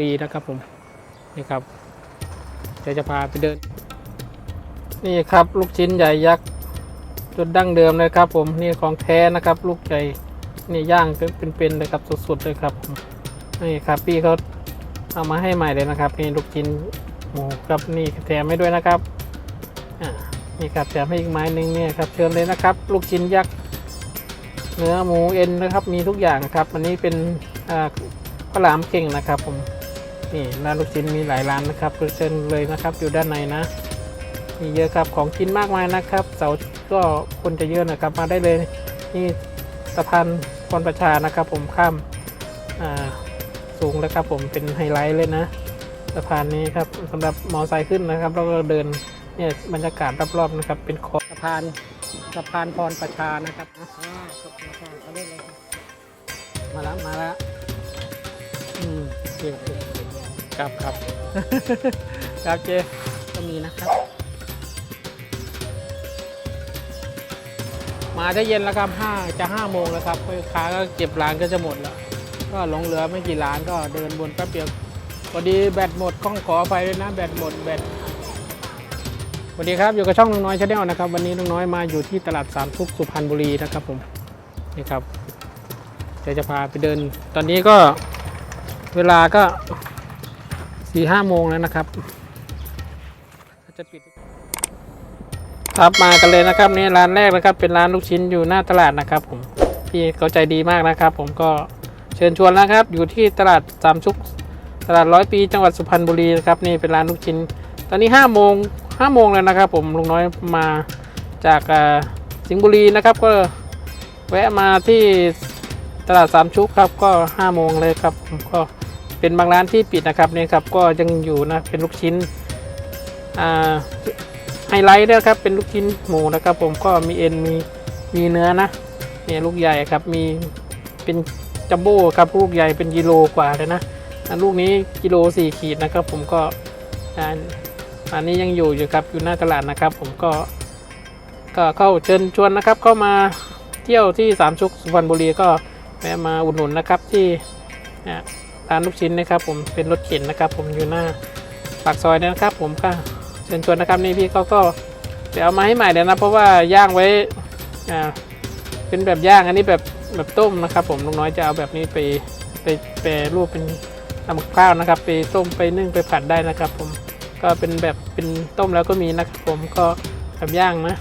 รีนะครับผมนี่ครับเดี๋ยวจะพาไปเดิน นี่ครับลูกชิ้นใหญ่ยักษ์จุดดั้งเดิมเลยครับผมนี่ของแท้นะครับ ลูกใหญ่นี่ย่างเป็นๆเลยครับสดๆเลยครับผมนี่ครับพี่เขาเอามาให้ใหม่เลยนะครับนี่ลูกชิ้นหมูครับนี่แถมให้ด้วยนะครับอ่านี่ครับแถมให้อีกไม้หนึ่งเนี่ยครับเชิญเลยนะครับ ลูกชิ้นยักษ์เนื้อหมูเอ็นนะครับมีทุกอย่างครับ อันนี้เป็นอ่าข้าวหลามเก่งนะครับผม นี่ร้านลูกชิ้นมีหลายร้านนะครับเชิญเลยนะครับอยู่ด้านในนะมีเยอะครับของกินมากมายนะครับ เสาร์ก็คนจะเยอะนะครับมาได้เลยนี่สะพานพรประชานะครับ ผมข้ามอ่าสูงแล้วครับผมเป็นไฮไลท์เลยนะสะพานนี้ครับสำหรับมอไซค์ขึ้นนะครับแล้วก็เดินเนี่ยบรรยากาศรอบๆนะครับ เป็นคอสะพานสะพานพรประชานะครับอ่าขอบคุณค่ะเอาเล่นเลยมาแล้วมาแล้วอืมเก่ง ครับครับ ครับเจก็มีนะครับ มาถ้เย็นแล้วครับห้าจะห้าโมงแล้วครับลูกค้าก็เก็บร้านก็จะหมดแล้ว ก็หลงเหลือไม่กี่ร้านก็เดินวนแป๊บเดียวพอดีแบตหมดต้องขออภัยด้วยนะแบตหมดแบตสวัสดีครับอยู่กับช่องลุงน้อยชาแนลนะครับ วันนี้ลุงน้อยมาอยู่ที่ตลาดสามทุกสุพรรณบุรีนะครับผมนี่ครับเดี๋ยวจะพาไปเดิน ตอนนี้ก็เวลาก็ สี่ห้าโมงแล้วนะครับจะปิดครับมากันเลยนะครับนี่ร้านแรกนะครับ เป็นร้านลูกชิ้นอยู่หน้าตลาดนะครับ ผมพี่เขาใจดีมากนะครับ ผมก็เชิญชวนนะครับ อยู่ที่ตลาดสามชุกตลาดร้อยปีจังหวัดสุพรรณบุรีนะครับนี่เป็นร้านลูกชิ้น ตอนนี้ห้าโมงห้าโมงแล้วนะครับ ผมลุงน้อยมาจากสิงห์บุรีนะครับ ก็แวะมาที่ตลาดสามชุกครับ ก็ห้าโมงเลยครับผมก็ เป็นบางร้านที่ปิดนะครับนี่ครับก็ยังอยู่นะเป็นลูกชิ้นอ่าไฮไลท์ด้วยครับเป็นลูกชิ้นหมูนะครับ ผมก็มีเอ็นมีมีเนื้อนะเนี่ยลูกใหญ่ครับมีเป็นจัมโบ้ครับลูกใหญ่เป็นกิโลกว่าเลยนะลูกนี้กิโลสี่ขีดนะครับ ผมก็อันอันนี้ยังอยู่อยู่ครับอยู่หน้าตลาดนะครับ ผมก็ก็เข้าเชิญชวนนะครับ เข้ามาเที่ยวที่สามชุกสุพรรณบุรีก็แวะมาอุดหนุนนะครับที่เนี่ย ร้านลูกชิ้นนะครับผมเป็นรถเข็นนะครับผมอยู่หน้าปากซอยนะครับ ผมก็เชิญชวนนะครับนี่พี่เขาก็ไปเอามาให้ใหม่เดี๋ยวนะเพราะว่าย่างไว้อ่าเป็นแบบย่างอันนี้แบบแบบต้มนะครับ ผมลุงน้อยจะเอาแบบนี้ไปไปแปรรูปเป็นทำกับข้าวนะครับ ไปต้มไปนึ่งไปผัดได้นะครับ ผมก็เป็นแบบเป็นต้มแล้วก็มีนะครับผมก็แบบย่างนะ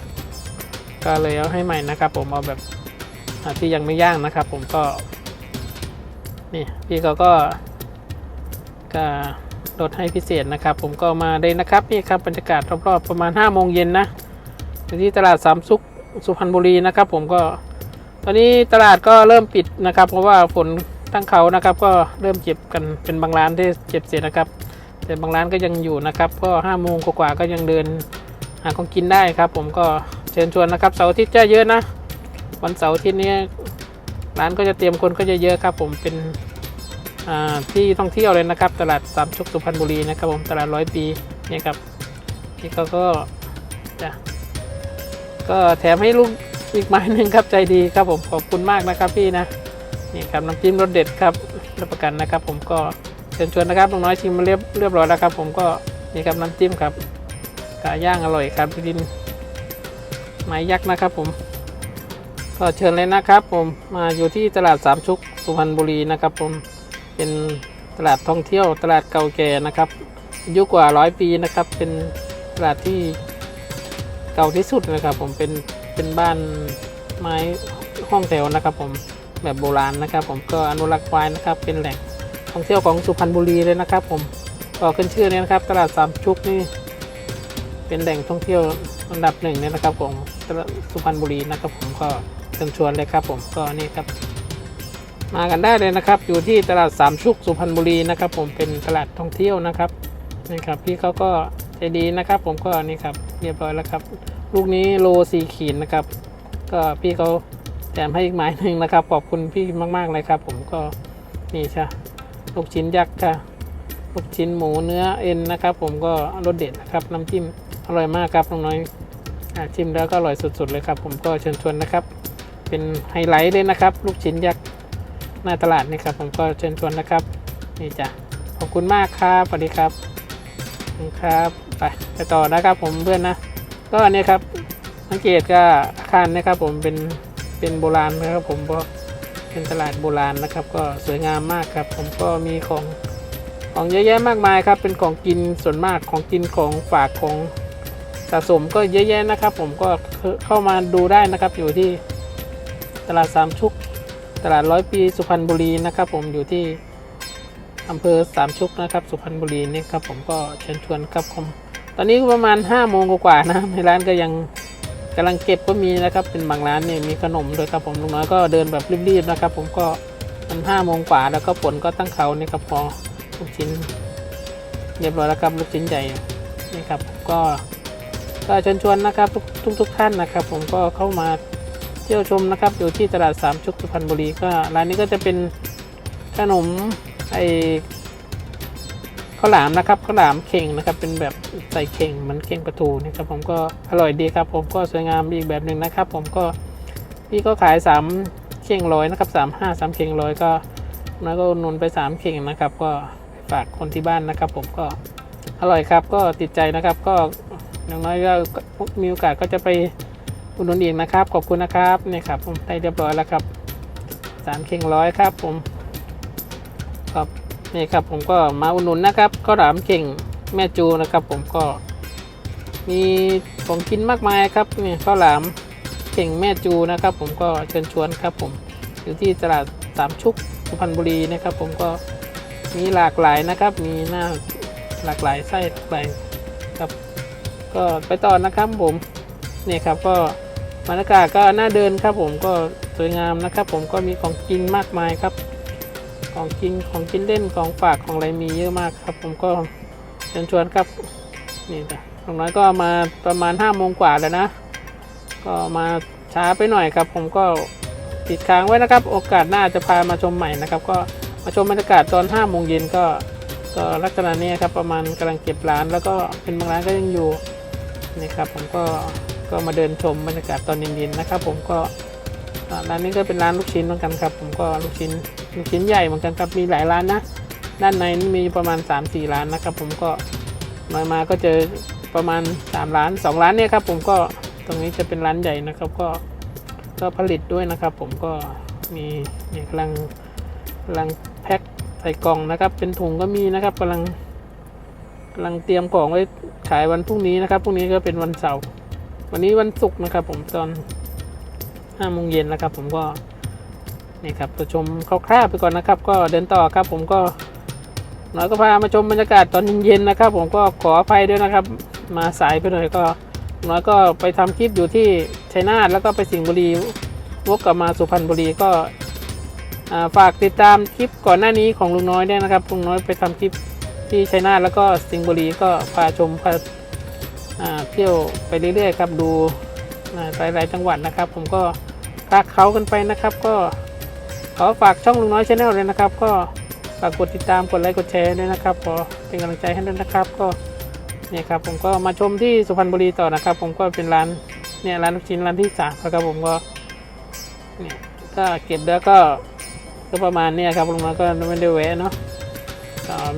ก็เลยเอาให้ใหม่นะครับ ผมเอาแบบที่ยังไม่ย่างนะครับ ผมก็ นี่พี่เขาก็ก็ลดให้พิเศษนะครับ ผมก็มาเลยนะครับนี่ครับบรรยากาศรอบๆประมาณ5โมงเย็นนะที่ตลาดสามซุกสุพรรณบุรีนะครับผมก็ตอนนี้ตลาดก็เริ่มปิดนะครับ เพราะว่าฝนตั้งเขานะครับ ก็เริ่มเจ็บกันเป็นบางร้านที่เจ็บเสร็จนะครับ แต่บางร้านก็ยังอยู่นะครับ ก็5โมงกว่าก็ยังเดินหาของกินได้ครับ ผมก็เชิญชวนนะครับเสาร์อาทิตย์จะเยอะนะ วันเสาร์อาทิตย์นี้ ร้านก็จะเตรียมคนก็จะเยอะครับ ผมเป็นอ่าที่ท่องเที่ยวเลยนะครับ ตลาดสามชุกสุพรรณบุรีนะครับ ผมตลาดร้อยปีเนี่ยครับนี่เขาก็จะก็แถมให้ลูกอีกไม้หนึ่งครับใจดีครับผมขอบคุณมากนะครับพี่นะนี่ครับน้ำจิ้มรสเด็ดครับรับประกันนะครับ ผมก็เชิญชวนนะครับลุงน้อยชิมมาเรียบเรียบร้อยแล้วครับ ผมก็นี่ครับน้ำจิ้มครับกาย่างอร่อยครับดินไม้ยักษ์นะครับผม ก็เชิญเลยนะครับผมมาอยู่ที่ตลาดสามชุกสุพรรณบุรีนะครับผมเป็นตลาดท่องเที่ยวตลาดเก่าแก่นะครับอายุกว่าร้อยปีนะครับ เป็นตลาดที่เก่าที่สุดนะครับ ผมเป็นเป็นบ้านไม้ห้องแถวนะครับ ผมแบบโบราณนะครับ ผมก็อนุรักษ์ไว้นะครับ เป็นแหล่งท่องเที่ยวของสุพรรณบุรีเลยนะครับ ผมก็ขึ้นชื่อเนี่ยนะครับ ตลาดสามชุกนี่เป็นแหล่งท่องเที่ยวอันดับหนึ่งเนี่ยนะครับของสุพรรณบุรีนะครับผมก็ เชิญชวนเลยครับผมก็นี่ครับ มากันได้เลยนะครับ อยู่ที่ตลาดสามชุกสุพรรณบุรีนะครับ ผมเป็นตลาดท่องเที่ยวนะครับนี่ครับพี่เขาก็ใจดีนะครับ ผมก็นี่ครับเรียบร้อยแล้วครับ ลูกนี้โลสี่ขีดนะครับ ก็พี่เขาแถมให้อีกไม้หนึ่งนะครับ ขอบคุณพี่มากๆเลยครับ ผมก็นี่ใช่ลูกชิ้นยักษ์ค่ะลูกชิ้นหมูเนื้อเอ็นนะครับ ผมก็รสเด็ดนะครับน้ำจิ้มอร่อยมากครับน้องน้อยชิมแล้วก็อร่อยสุดๆเลยครับ ผมก็เชิญชวนนะครับ เป็นไฮไลท์เลยนะครับ ลูกชิ้นยักษ์หน้าตลาดนี่ครับ ผมก็เชิญชวนนะครับ นี่จ้ะขอบคุณมากครับสวัสดีครับขอบคุณครับไปไปต่อนะครับผมเพื่อนนะ ก็อันนี้ครับสังเกตก็อาคารนะครับผมเป็นเป็นโบราณนะครับ ผมก็เป็นตลาดโบราณนะครับ ก็สวยงามมากครับ ผมก็มีของของเยอะแยะมากมายครับ เป็นของกินส่วนมากของกินของฝากของสะสมก็เยอะแยะนะครับ ผมก็เข้ามาดูได้นะครับอยู่ที่ ตลาดสามชุก ตลาดร้อยปีสุพรรณบุรีนะครับผมอยู่ที่อำเภอสามชุกนะครับสุพรรณบุรีนี่ครับผมก็เชิญชวนครับผมตอนนี้ประมาณ5้าโมงกว่าๆนะในร้านก็ยังกำลังเก็บก็มีนะครับเป็นบางร้านเนี่ยมีขนมด้วยครับผมลุงน้อยก็เดินแบบรีบๆนะครับ ผมก็มันห้าโมงกว่าแล้วก็ฝนก็ตั้งเขานี่ครับพอลูกชิ้นเรียบร้อยแล้วครับลูกชิ้นใหญ่นี่ครับก็ก็เชิญชวนนะครับทุกทุกท่านนะครับ ผมก็เข้ามา เที่ยวชมนะครับ อยู่ที่ตลาดสามชุกสุพรรณบุรีก็ร้านนี้ก็จะเป็นขนมไอข้าวหลามนะครับข้าวหลามเข่งนะครับ เป็นแบบใส่เข่งเหมันเข่งปลาทูนะครับ ผมก็อร่อยดีครับ ผมก็สวยงามอีกแบบหนึ่งนะครับ ผมก็พี่ก็ขายสามเข่งร้อยนะครับสามห้าสามเข่งร้อยก็น้อยก็นุนไปสามเข่งนะครับ ก็ฝากคนที่บ้านนะครับ ผมก็อร่อยครับก็ติดใจนะครับ ก็อย่างน้อยก็มีโอกาสก็จะไป อุดหนุนอีกนะครับ ขอบคุณนะครับนี่ครับผมได้เรียบร้อยแล้วครับสามเข่งร้อยครับผมครับนี่ครับผมก็มาอุดหนุนนะครับข้าวหลามเข่งแม่จูนะครับ ผมก็ มีของกินมากมายครับนี่ข้าวหลามเข่งแม่จูนะครับ ผมก็เชิญชวนครับ ผมอยู่ที่ตลาดสามชุกสุพรรณบุรีนะครับ ผมก็มีหลากหลายนะครับ มีหน้าหลากหลายไส้หลากหลายครับ ก็ไปต่อนะครับผมนี่ครับก็ บรรยากาศก็น่าเดินครับผมก็สวยงามนะครับ ผมก็มีของกินมากมายครับ ของกินของกินเล่นของฝากของอะไรมีเยอะมากครับ ผมก็เชิญชวนครับนี่นะตรงน้อยก็มาประมาณ5้าโมงกว่าแล้วนะ ก็มาช้าไปหน่อยครับ ผมก็ติดค้างไว้นะครับ โอกาสหน้าจะพามาชมใหม่นะครับ ก็มาชมบรรยากาศตอน5้าโมงเย็นก็ก็ลักษณะนี้ครับประมาณกำลังเก็บร้าน แล้วก็เป็นบางร้านก็ยังอยู่นี่ครับผมก็ ก็มาเดินชมบรรยากาศตอนเย็นๆนะครับ ผมก็ร้านนี้ก็เป็นร้านลูกชิ้นเหมือนกันครับ ผมก็ลูกชิ้นลูกชิ้นใหญ่เหมือนกันครับมีหลายร้านนะ ด้านในมีประมาณ 3-4 ร้านนะครับ ผมก็น้อยมาก็เจอประมาณ 3 ร้าน 2 ร้านเนี่ยครับ ผมก็ตรงนี้จะเป็นร้านใหญ่นะครับก็ก็ผลิตด้วยนะครับ ผมก็มีเนี่ยกำลังกำลังแพ็คใส่กล่องนะครับ เป็นถุงก็มีนะครับกำลังกำลังเตรียมของไว้ขายวันพรุ่งนี้นะครับพรุ่งนี้ก็เป็นวันเสาร์ วันนี้วันศุกร์นะครับผมตอนห้าโมงเย็นนะครับ ผมก็นี่ครับตัวชมคร่าวๆไปก่อนนะครับ ก็เดินต่อครับ ผมก็น้อยก็พามาชมบรรยากาศตอนเย็นๆนะครับ ผมก็ขออภัยด้วยนะครับ มาสายไปหน่อยก็น้อยก็ไปทำคลิปอยู่ที่ชัยนาทแล้วก็ไปสิงห์บุรีวกกลับมาสุพรรณบุรีก็ฝากติดตามคลิปก่อนหน้านี้ของลุงน้อยด้วยนะครับลุงน้อยไปทำคลิปที่ชัยนาทแล้วก็สิงห์บุรีก็พาชมพา เที่ยวไปเรื่อยๆครับดูหลายๆจังหวัดนะครับ ผมก็คลาเขากันไปนะครับ ก็ขอฝากช่องลุงน้อยชาแนลเลยนะครับ ก็ฝากกดติดตามกดไลค์กดแชร์ด้วยนะครับขอเป็นกำลังใจให้ด้วยนะครับ ก็เนี่ยครับผมก็มาชมที่สุพรรณบุรีต่อนะครับ ผมก็เป็นร้านเนี่ยร้านลูกชิ้นร้านที่สามครับผมก็เนี่ยก็เก็บแล้วก็ก็ประมาณเนี้ครับลุงน้อยก็ไม่ได้แวะเนาะ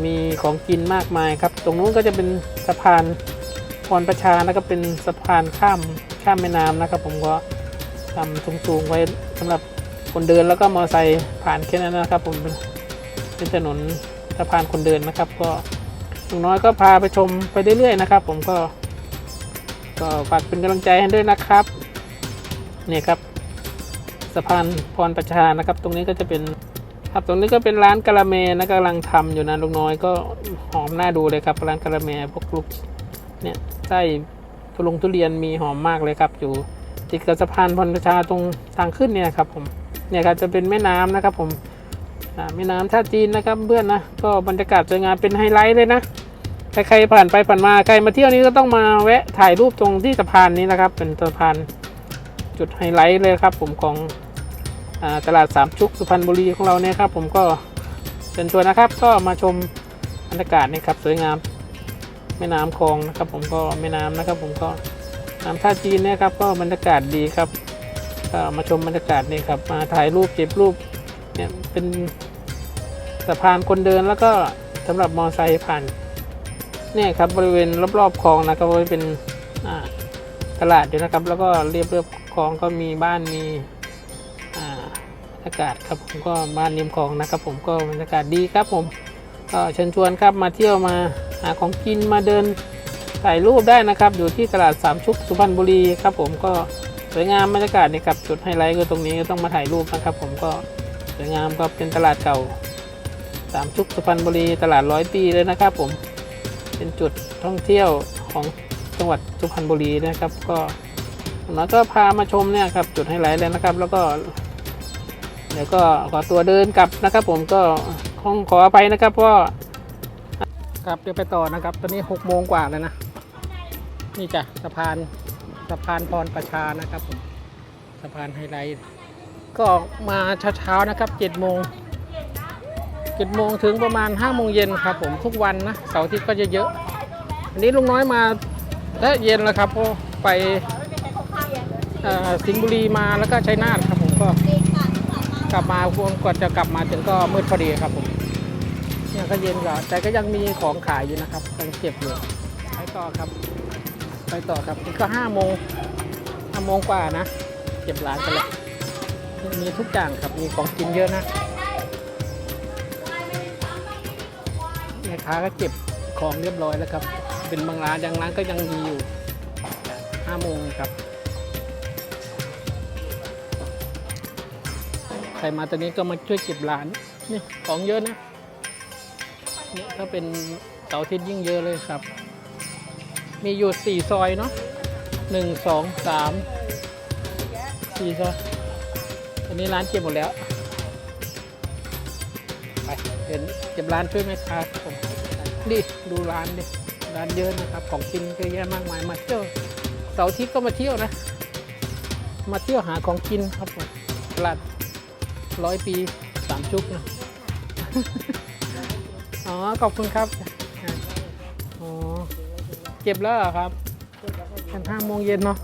มีของกินมากมายครับ ตรงนู้นก็จะเป็นสะพาน พรประชานะครับเป็นสะพานข้ามข้ามแม่น้ำนะครับ ผมก็ทำสูงๆไว้สำหรับคนเดินแล้วก็มอเตอร์ไซค์ผ่านแค่นั้นนะครับ ผมเป็นถนนสะพานคนเดินนะครับ ก็ลุงน้อยก็พาไปชมไปเรื่อยๆนะครับ ผมก็ ก็ฝากเป็นกำลังใจให้ด้วยนะครับเนี่ยครับสะพานพรประชานะครับ ตรงนี้ก็จะเป็นครับตรงนี้ก็เป็นร้านกะละเมนะกำลังทำอยู่นะลุงน้อยก็หอมน่าดูเลยครับร้านกะละเมพวกลูกเนี่ย ไส้ทุลุงทุเรียนมีหอมมากเลยครับ อยู่ติดกับสะพานพรประชาตรงทางขึ้นเนี่ยครับผมเนี่ยครับจะเป็นแม่น้ำนะครับผมแม่น้ำท่าจีนนะครับเพื่อนนะก็บรรยากาศสวยงามเป็นไฮไลท์เลยนะใครๆผ่านไปผ่านมาใครมาเที่ยวนี้ก็ต้องมาแวะถ่ายรูปตรงที่สะพานนี้นะครับ เป็นสะพานจุดไฮไลท์เลยครับ ผมของอตลาดสามชุกสุพรรณบุรีของเราเนี่ยครับ ผมก็เชิญชวนนะครับ ก็มาชมบรรยากาศนี่ครับสวยงาม แม่น้ำคลองนะครับ ผมก็แม่น้ำนะครับ ผมก็น้ำท่าจีนเนะครับ ก็บรรยากาศดีครับ ก็มาชมบรรยากาศนี่ครับ มาถ่ายรูปเก็บรูปเนี่ยเป็นสะพานคนเดินแล้วก็ถสำหรับมอไซค์ผ่านเนี่ยครับบริเวณรอบๆคลองนะครับก็เป็นตลาดอยู่นะครับ แล้วก็เรียบเรียบคลองก็มีบ้านมีอาอากาศครับผมก็บ้านริมคลองนะครับ ผมก็บรรยากาศดีครับผมก็เชิญชวนครับมาเที่ยวมา หาของกินมาเดินถ่ายรูปได้นะครับ อยู่ที่ตลาดสามชุกสุพรรณบุรีครับ ผมก็สวยงามบรรยากาศนี่ครับจุดไฮไลท์ก็ตรงนี้ก็ต้องมาถ่ายรูปนะครับ ผมก็สวยงามก็เป็นตลาดเก่าสามชุกสุพรรณบุรีตลาดร้อยปีเลยนะครับ ผมเป็นจุดท่องเที่ยวของจังหวัดสุพรรณบุรีนะครับ ก็แล้วก็พามาชมเนี่ยครับจุดไฮไลท์เลยนะครับ แล้วก็เดี๋ยวก็ขอตัวเดินกลับนะครับ ผมก็ขอขออภัยนะครับเพราะว่า ครับเดี๋ยวไปต่อนะครับ ตอนนี้หกโมงกว่าแล้วนะ นี่จ้ะสะพานสะพานพรประชานะครับผมสะพานไฮไลท์ก็มาเช้าๆนะครับเจ็ดโมงเจ็ดโมงถึงประมาณ5้าโมงเย็นครับผมทุกวันนะเสาร์อาทิตย์ก็จะเยอะอันนี้ลุงน้อยมาและเย็นแล้วครับเพราะไปสิงห์บุรีมาแล้วก็ชัยนาทครับผมก็กลับมาก่อนจะกลับมาถึงก็มืดพอดีครับผม เนี่ยก็เย็นก็แต่ก็ยังมีของขายอยู่นะครับยังเก็บอยู่ไปต่อครับ ไปต่อครับนี่ก็ห้าโมงห้าโมงกว่านะ เก็บร้านกันแล้วมีทุกอย่างครับมีของกินเยอะนะแม่ค้าก็เก็บของเรียบร้อยแล้วครับ เป็นบางร้านยังร้านก็ยังมีอยู่ห้าโมงครับใครมาตอนนี้ก็มาช่วยเก็บร้านนี่ของเยอะนะ นี่ถ้าเป็นเสาร์อาทิตย์ยิ่งเยอะเลยครับ มีอยู่สี่ซอยเนาะหนึ่งสองสามสี่ซอยอันนี้ร้านเก็บหมดแล้ว ไปเห็นเก็บร้านช่วยไหมครับผมดิดูร้านดิร้านเยอะนะครับ ของกินเยอะแยะมากมายมาเที่ยวเสาร์อาทิตย์ก็มาเที่ยวนะ มาเที่ยวหาของกินครับผมตลาดร้อยปีสามชุกนะ อ๋อ ขอบคุณครับอ๋อเก็บแล้วเหรอครับกันห้าโมงเย็นเนาะ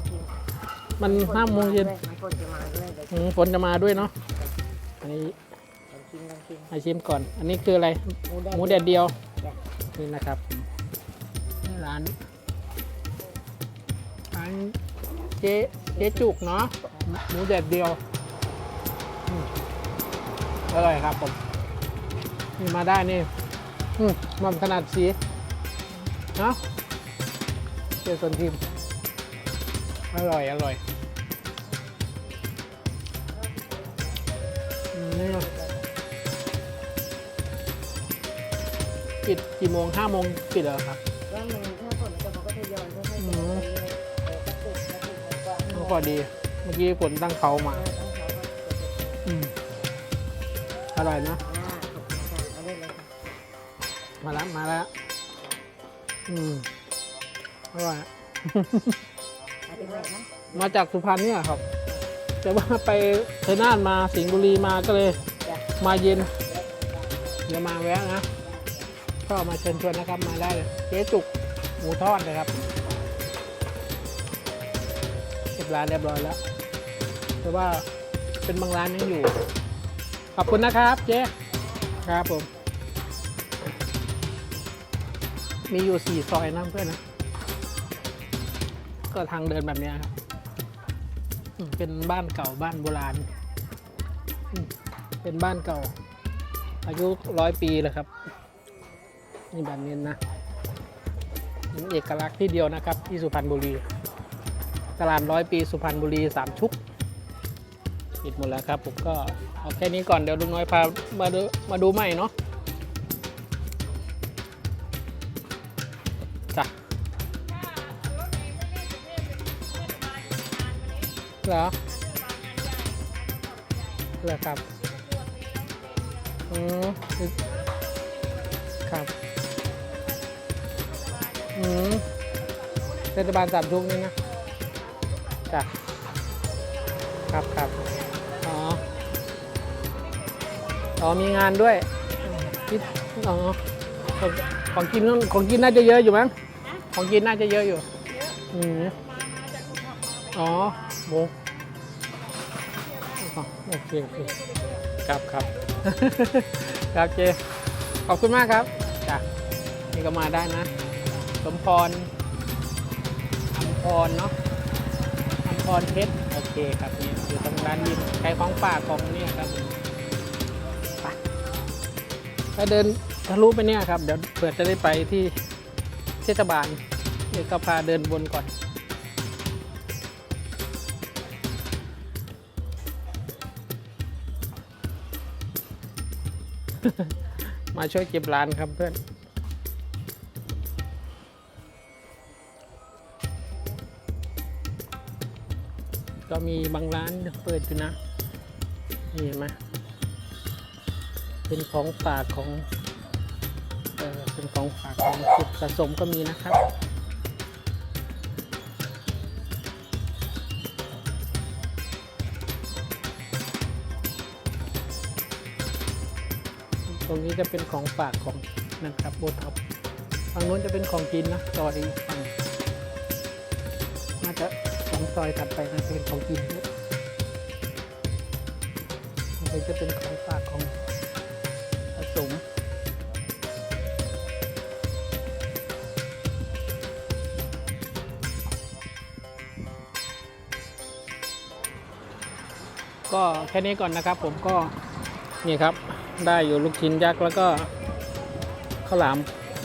มันห้าโมงเย็นคนจะมาด้วยเดี๋ยวอืมฝนจะมาด้วยเนาะ อันนี้ลองชิมลองชิมมาชิมก่อน อันนี้คืออะไรหมูแดดเดียว นี่นะครับนี่ร้านร้านเจ๊เจ๊จุกเนาะหมูแดดเดียวอืมอร่อยครับผมนี่มาได้นี่ อืมมันขนาดสีเนาะเจอส่วนทีมอร่อย อร่อยอืมนี่ปิดกี่โมงห้าโมงปิดเหรอครับว่ามันถ้าฝนตกมันก็ทยอยค่อยๆอืเก็ไปเรื่อยๆเออกระปุกกระปุกกว้างๆก็พอดี เมื่อกี้ฝนตั้งเขามาออต้องเขาก็เก็บไปอืมอร่อยนะ มาแล้วมาแล้ว อืมอร่อยอะเอาไปเลยนะมาจากสุพรรณเนี่ยครับ แต่ว่าไปชัยนาทมาสิงห์บุรีมาก็เลยจ้ะมาเย็น เดี๋ยวมาแวะนะก็มาเชิญชวนนะครับมาได้เลยเจ๊จุกหมูทอดเลยครับเก็บร้านเรียบร้อยแล้ว แต่ว่าเป็นบางร้านยังอยู่ ขอบคุณนะครับเจ๊ครับผม มีอยู่สี่ซอยนะเพื่อนนะ ก็ทางเดินแบบนี้ครับ เป็นบ้านเก่าบ้านโบราณ เป็นบ้านเก่า อายุร้อยปีเลยครับ นี่แบบนี้นะเป็นเอกลักษณ์ที่เดียวนะครับ ที่สุพรรณบุรี ตลาดร้อยปีสุพรรณบุรีสามชุกปิดหมดแล้วครับ ผมก็เอาแค่นี้ก่อนเดี๋ยวลุงน้อยพามาดูมาดูใหม่เนาะ เหรอเหรอครับอืมครับอืมเทศบาลสามชุกนี่นะจ้ะครับครับอ๋ออ๋อมีงานด้วยคิดอ๋อของของกินของกินน่าจะเยอะอยู่มั้งของกินน่าจะเยอะอยู่อืมอ๋อโบอ๋อโอ เคโอเคครับครับ ครับเจ ขอบคุณมากครับจ้ะนี่ก็มาได้นะ สมพรอัมพรเนาะอัมพรเพชร โอเคครับนี่อยู่ตรงร้านยิมใช้ของฝากของเนี่ยครับไปถ้าเดินทะลุไปเนี่ยครับ เดี๋ยวเปิดจะได้ไปที่เทศบาลเดี๋ยวก็พาเดินวนก่อน มาช่วยเก็บร้านครับเพื่อน ก็มีบางร้านเปิดอยู่นะ นี่เห็นไหมเป็นของฝากของ เออเป็นของฝากของจิตสะสมก็มีนะครับ ตรงนี้จะเป็นของฝากของนะครับโบท็อปฝั่งนู้นจะเป็นของกินนะจอดอีกฝั่งน่าจะสองซอยถัดไปนะจะเป็นของกินด้วยอันนี้จะเป็นของฝากของผสมก็แค่นี้ก่อนนะครับผมก็นี่ครับ ได้อยู่ลูกชิ้นยักษ์แล้วก็ข้าวหลาม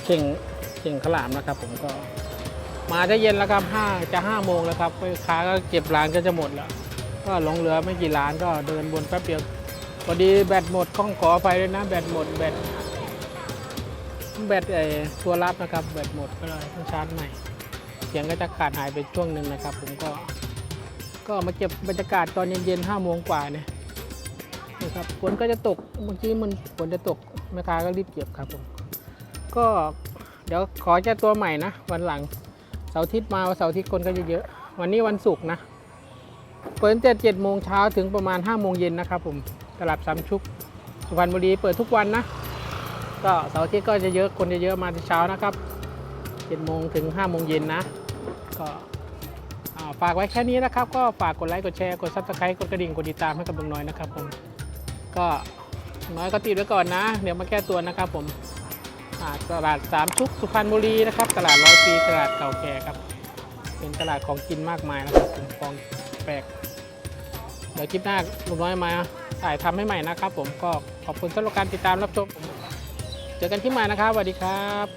เข่งเข่งข้าวหลามนะครับ ผมก็ มาจะเย็นแล้วครับห้าจะห้าโมงแล้วครับค้าก็เก็บร้านก็จะหมดแล้ว ก็หลงเหลือไม่กี่ร้านก็เดินวนแป๊บเดียวพอดีแบตหมดข้องขอไปเลยนะแบตหมดแบตแบตไอตัวรับนะครับแบตหมดก็เลยต้องชาร์จใหม่ เสียงก็จะขาดหายไปช่วงหนึ่งนะครับ ผมก็ ก็มาเก็บบรรยากาศตอนเย็นๆห้าโมงกว่าเนี่ย นะครับฝนก็จะตกเมื่อกี้มันฝนจะตกแม่ค้าก็รีบเก็บครับผมก็เดี๋ยวขอแก้ตัวใหม่นะ วันหลังเสาร์อาทิตย์มาวันเสาร์อาทิตย์คนก็จะเยอะ วันนี้วันศุกร์นะเปิดตั้งแต่เจ็ดโมงเช้าถึงประมาณ5้าโมงเย็นนะครับผมตลาดสามชุกสุพรรณบุรีเปิดทุกวันนะก็เสาร์อาทิตย์ก็จะเยอะคนจะเยอะมาเช้านะครับเจ็ดโมงถึง5้าโมงเย็นนะก็ฝากไว้แค่นี้นะครับ ก็ฝากกดไลค์กดแชร์กดซับสไครต์กดกระดิ่งกดติดตามให้กับลุงน้อยนะครับผม ก็น้อยก็ติดไว้ก่อนนะ เดี๋ยวมาแก้ตัวนะครับผมตลาดสามชุกสุพรรณบุรีนะครับ ตลาดร้อยปีตลาดเก่าแก่ครับ เป็นตลาดของกินมากมายนะครับผมของแปลกเดี๋ยวคลิปหน้าลุงน้อยมาถ่ายทำให้ใหม่นะครับ ผมก็ขอบคุณสำหรับการติดตามรับชมผมเจอกันที่ใหม่นะครับสวัสดีครับ